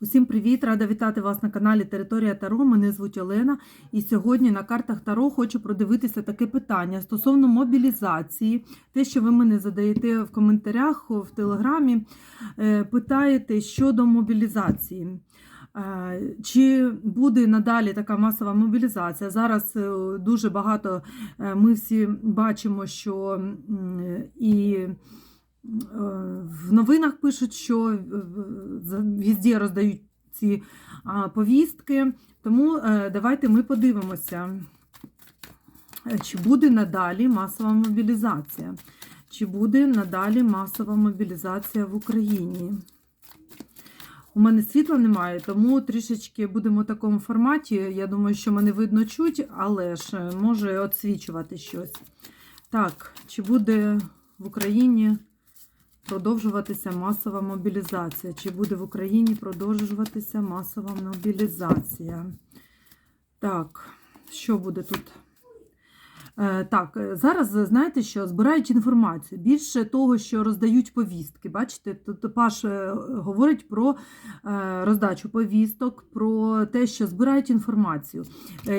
Усім привіт! Рада вітати вас на каналі Територія Таро. Мене звуть Олена. І сьогодні на картах Таро хочу продивитися таке питання стосовно мобілізації. Те, що ви мене задаєте в коментарях в телеграмі, е, питаєте щодо мобілізації. Е, Чи буде надалі така масова мобілізація? Зараз е, дуже багато ми всі бачимо, що і в новинах пишуть, що е, везде роздають ці повістки. Тому е, давайте ми подивимося, е, чи буде надалі масова мобілізація. Чи буде надалі масова мобілізація в Україні? У мене світла немає, тому трішечки будемо в такому форматі. Я думаю, що мене видно чуть, але ж може відсвічувати щось. Так, чи буде в Україні продовжуватися масова мобілізація? Чи буде в Україні продовжуватися масова мобілізація? Так, що буде тут? Е, Так, е, зараз знаєте, що збирають інформацію. Більше того, що роздають повістки. Бачите, тут Паш е, говорить про роздачу повісток, про те, що збирають інформацію.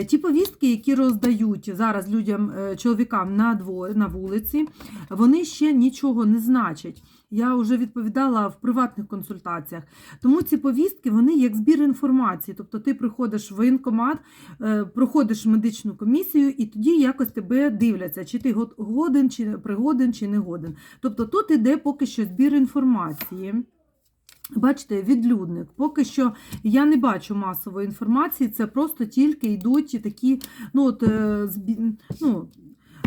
Ті повістки, які роздають зараз людям, чоловікам на дво- на вулиці, вони ще нічого не значать. Я вже відповідала в приватних консультаціях. Тому ці повістки вони як збір інформації. Тобто ти приходиш в воєнкомат, е, проходиш медичну комісію, і тоді якось тебе дивляться, чи ти годен, чи пригоден, чи не годен. Тобто тут іде поки що збір інформації. Бачите, відлюдник. Поки що я не бачу масової інформації, це просто тільки йдуть такі ну, от, е, ну,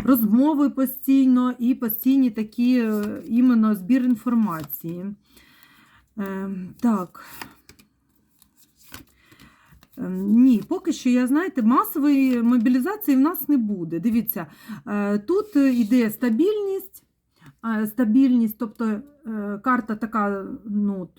розмови постійно і постійні такі е, іменно збір інформації. Е, так. Е, Ні, поки що, я знаєте, масової мобілізації в нас не буде. Дивіться, тут йде стабільність, стабільність, тобто карта така ну,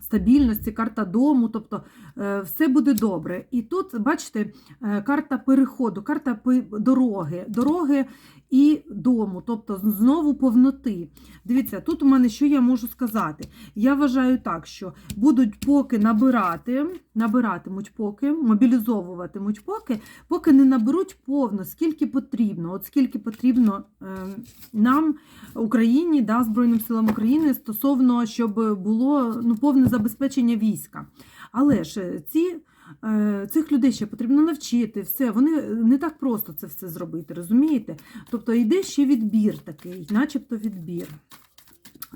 стабільності, карта дому, тобто е, все буде добре. І тут, бачите, е, карта переходу, карта дороги, дороги і дому, тобто знову повноти. Дивіться, тут у мене що я можу сказати? Я вважаю так, що будуть поки набирати, набиратимуть поки, мобілізовуватимуть поки, поки не наберуть повно, скільки потрібно. От скільки потрібно е, нам, Україні, да, Збройним силам України, стосовно, щоб було ну, повне забезпечення війська. Але ж е, ці. е, Цих людей ще потрібно навчити, все. Вони не так просто це все зробити, розумієте? Тобто йде ще відбір такий, начебто відбір.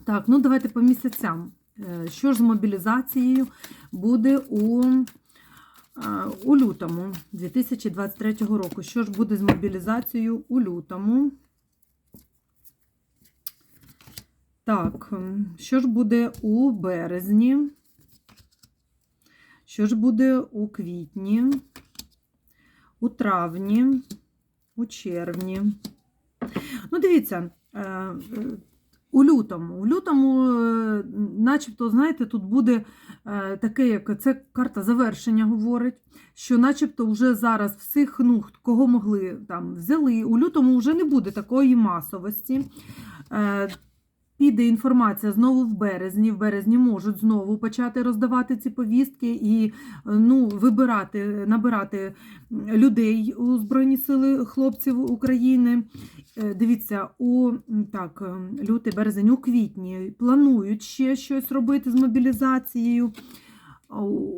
Так, ну давайте по місяцям. Е, Що ж з мобілізацією буде у, е, у лютому 2023 року? Що ж буде з мобілізацією у лютому? Так, що ж буде у березні? Що ж буде у квітні, у травні, у червні? Ну, дивіться, е, у лютому. У лютому, е, начебто, знаєте, тут буде е, таке, як це карта завершення говорить, що начебто вже зараз всіх, ну, кого могли там взяли. У лютому вже не буде такої масовості. Піде інформація знову в березні. В березні можуть знову почати роздавати ці повістки і е, ну, вибирати, набирати людей у Збройні Сили хлопців України. Е, Дивіться, у так, е, лютий, березень, у квітні планують ще щось робити з мобілізацією.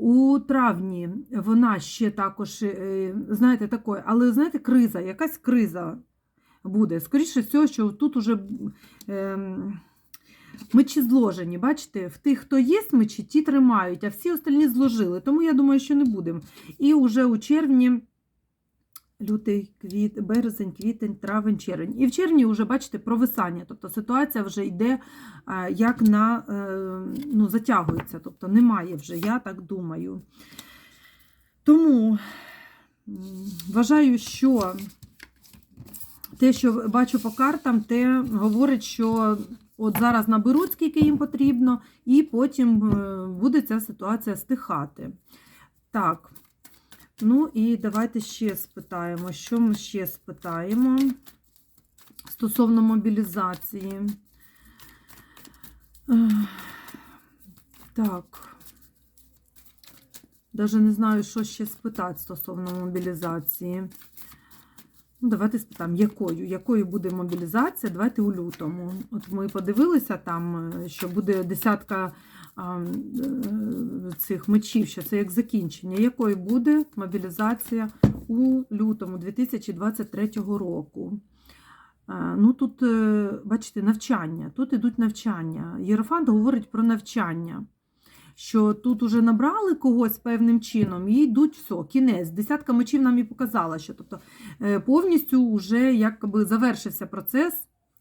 У травні вона ще також, знаєте, такої, але знаєте, криза, якась криза буде. Скоріше всього, що тут уже ем, мечі зложені. Бачите, в тих, хто є мечі, ті тримають, а всі остальні зложили. Тому я думаю, що не будемо. І вже у червні. Лютий, квіт, березень, квітень, травень, червень. І в червні вже, бачите, провисання. Тобто ситуація вже йде е, як на е, ну, затягується. Тобто немає вже, я так думаю. Тому вважаю, що те, що бачу по картам, те говорить, що от зараз наберуть, скільки їм потрібно, і потім е, буде ця ситуація стихати. Так. Ну і давайте ще спитаємо, що ми ще спитаємо стосовно мобілізації. Так. Даже не знаю, що ще спитати стосовно мобілізації. Ну, давайте спитаємо, якою? Якою буде мобілізація? Давайте у лютому. От ми подивилися там, е, що буде десятка а, е, цих мечів, що це як закінчення. Якою буде мобілізація у лютому 2023 року? Ну, тут, е, бачите, навчання. Тут ідуть навчання. Єрофант говорить про навчання. Що тут уже набрали когось певним чином і йдуть все, кінець. Десятка мечів нам і показала, що тобто е, повністю вже якби завершився процес,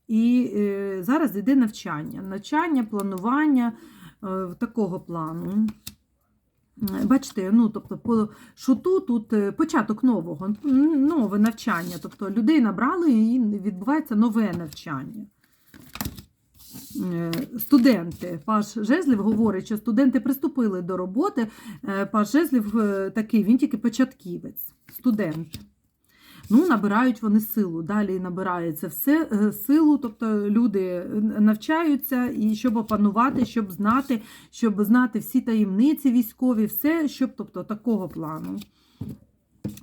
і е, зараз йде навчання. Навчання, планування е, такого плану. Бачите, ну тобто шуту тут початок нового, нове навчання. Тобто людей набрали і відбувається нове навчання. Е, Студенти, Паш Жезлів говорить, що студенти приступили до роботи. Е, Паш Жезлів е, такий, він тільки початківець, студент. Ну, набирають вони силу. Далі набирається все силу, тобто люди навчаються, і щоб опанувати, щоб знати, щоб знати всі таємниці військові, все, щоб тобто такого плану.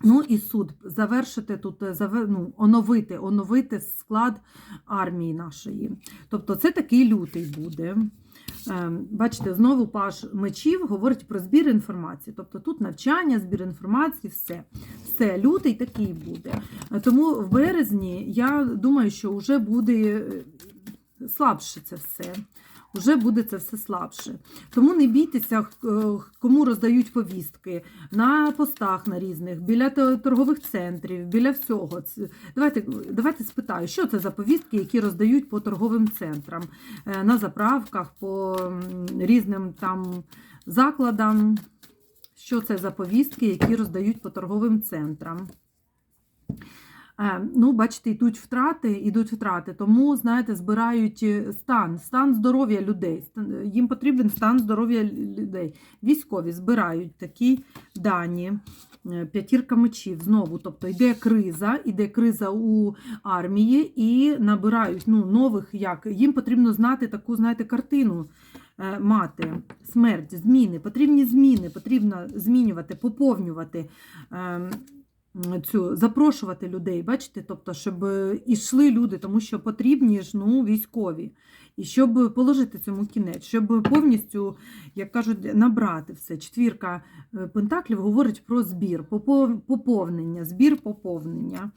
Ну і суд завершити тут, е, ну, оновити, оновити склад армії нашої. Тобто це такий лютий буде. Ем, Бачите, знову паш мечів говорить про збір інформації. Тобто тут навчання, збір інформації, все. Все, лютий такий буде. Е, Тому в березні я думаю, що вже буде е, слабше це все. Вже буде це все слабше. Тому не бійтеся, е, кому роздають повістки на постах на різних, біля торгових центрів, біля всього. Давайте, давайте спитаю, що це за повістки, які роздають по торговим центрам, е, на заправках, по різним там закладам. Що це за повістки, які роздають по торговим центрам? Е, Ну, бачите, йдуть втрати, йдуть втрати, тому, знаєте, збирають е, стан, стан здоров'я людей. Їм потрібен стан здоров'я людей. Військові збирають такі дані. Е, П'ятірка мечів знову, тобто йде криза, йде криза у армії і набирають ну, нових як. Їм потрібно знати таку, знаєте, картину е, мати, смерть, зміни, потрібні зміни, потрібно змінювати, поповнювати. Цю запрошувати людей, бачите, тобто, щоб е, ішли люди, тому що потрібні ж ну, військові. І щоб положити цьому кінець, щоб повністю, як кажуть, набрати все. Четвірка е, пентаклів говорить про збір, поповнення, збір поповнення.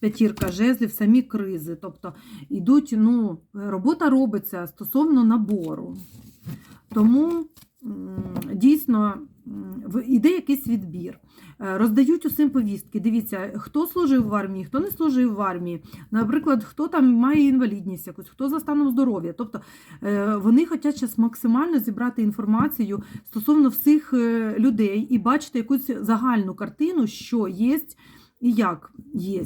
П'ятірка жезлів, самі кризи. Тобто йдуть, ну, робота робиться стосовно набору. Тому дійсно іде якийсь відбір. Е, Роздають усім повістки. Дивіться, хто служив в армії, хто не служив в армії. Наприклад, хто там має інвалідність якусь, хто за станом здоров'я. Тобто е, вони хочуть зараз максимально зібрати інформацію стосовно всіх е, людей і бачити якусь загальну картину, що є і як є.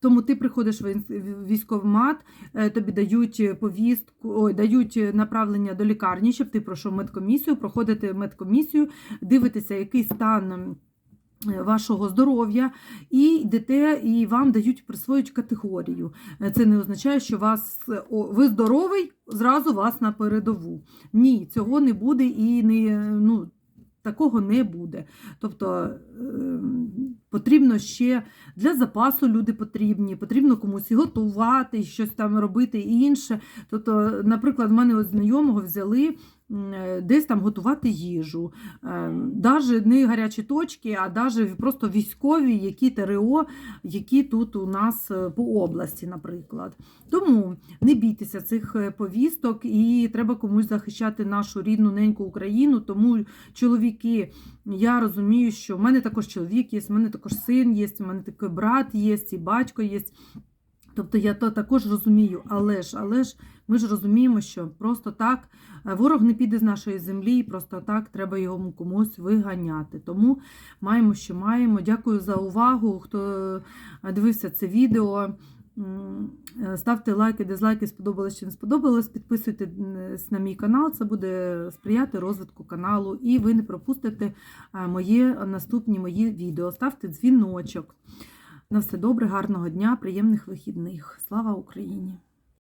Тому ти приходиш в ін- в військкомат, е, тобі дають повістку, ой, дають направлення до лікарні, щоб ти пройшов медкомісію, проходите медкомісію, дивитеся, який стан е, вашого здоров'я, і йдете, і вам дають присвоюють категорію. Е, Це не означає, що вас ви здоровий, зразу вас на передову. Ні, цього не буде і не ну. Такого не буде. Тобто ем, потрібно ще для запасу люди потрібні, потрібно комусь готувати, щось там робити і інше. Тобто, наприклад, в мене от знайомого взяли десь там готувати їжу. Навіть не гарячі точки, а навіть просто військові, які ТРО, які тут у нас е, по області, наприклад. Тому не бійтеся цих е, повісток, і треба комусь захищати нашу рідну неньку Україну. Тому чоловіки, я розумію, що в мене також чоловік є, в мене також син є, в мене такий брат є, і батько є. Тобто я то також розумію, але ж, але ж ми ж розуміємо, що просто так е, ворог не піде з нашої землі, і просто так треба його комусь виганяти. Тому маємо, що маємо. Дякую за увагу. Хто е, дивився це відео. Е, Ставте лайки, дизлайки, сподобалось чи не сподобалось. Підписуйтесь на мій канал, це буде сприяти розвитку каналу, і ви не пропустите мої наступні мої відео. Ставте дзвіночок. На все добре, гарного дня, приємних вихідних. Слава Україні!